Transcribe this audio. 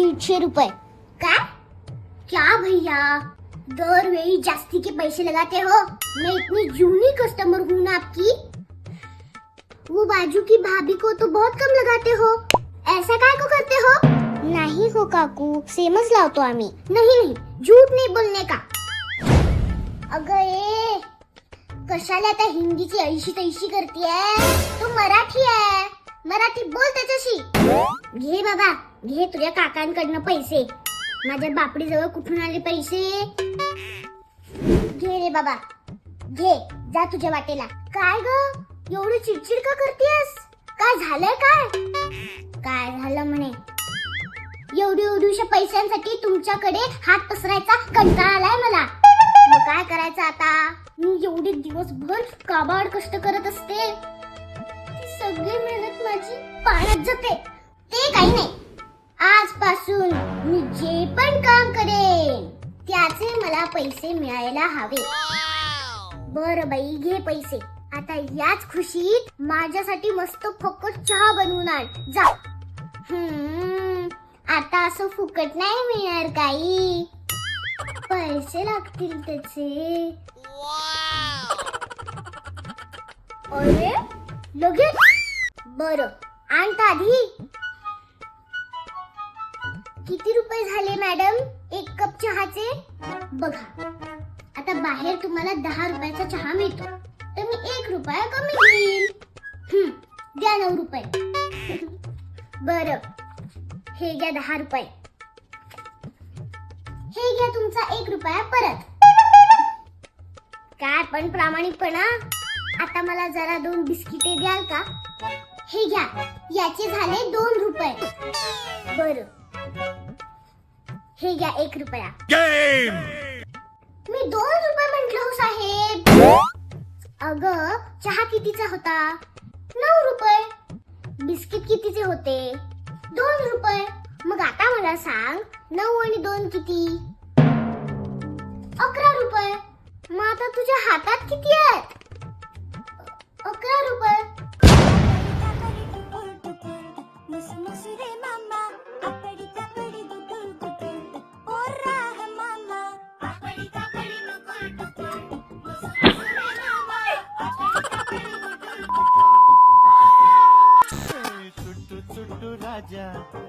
दीडशे रुपये. काय? क्या भैया? दरवेळी जास्ती के पैसे लगाते हो? मैं इतनी जूनी कस्टमर हूँ ना आपकी. वो बाजू की भाभी को तो बहुत कम लगाते हो. ऐसा काय को करते हो? नाही हो काकू सेमच लावतो आम्ही. नहीं नहीं, झूठ नहीं बोलने का. अगं ए, कशाला आता हिंदीची ऐशी तैशी करतीये? तू मराठी आहे. मराठी बोल त्याच्याशी. घे बाबा. घे तुझ्या काकांकडनं पैसे. माझ्या बापडीजवळ कुठून आले पैसे? घे रे बाबा. घे जा तुझ्या वाटेला. काय ग? एवढी चिडचिड का करतेस? काय झालंय काय? काय झालं म्हणे? एवढी एवढ्याशा पैशांसाठी तुमच्याकडे हात पसरायचा कंटाळा आलाय मला. मग काय करायचं आता? मी एवढे दिवसभर काबाड कष्ट करत असते. सगळी मेहनत माझी पाण्यात जाते. ते काही नाही. जे पण काम करेन त्याचे मला पैसे मिळायला हवे. बर बाई घे पैसे. आता याच खुशीत माझ्यासाठी मस्त फक्त चहा बनवून आण. जा. आता असं फुकट नाही मिळणार काही. पैसे लागतील त्याचे. अरे लगेच. बर आणता आधी. किती रुपये झाले मॅडम? एक कप चहाचे? बघा आता बाहेर तुम्हाला दहा रुपयाचा चहा मिळतो. तर मी एक रुपया कमी घेईल द्या नऊ रुपये. बर हे घ्या दहा रुपये. हे घ्या तुमचा एक रुपया परत. काय पण प्रामाणिकपणा. आता मला जरा दोन बिस्किटे द्याल का? हे घ्या याचे झाले दोन रुपये. बर. हे घ्या एक रुपया! मी दोन रुपये म्हंटल हो साहेब. अग चहा कितीचा होता? नऊ रुपये. बिस्किट कितीचे होते? दोन रुपये. मग आता मला सांग नऊ आणि दोन किती? अकरा रुपये. मग आता तुझ्या हातात किती आहेत? जा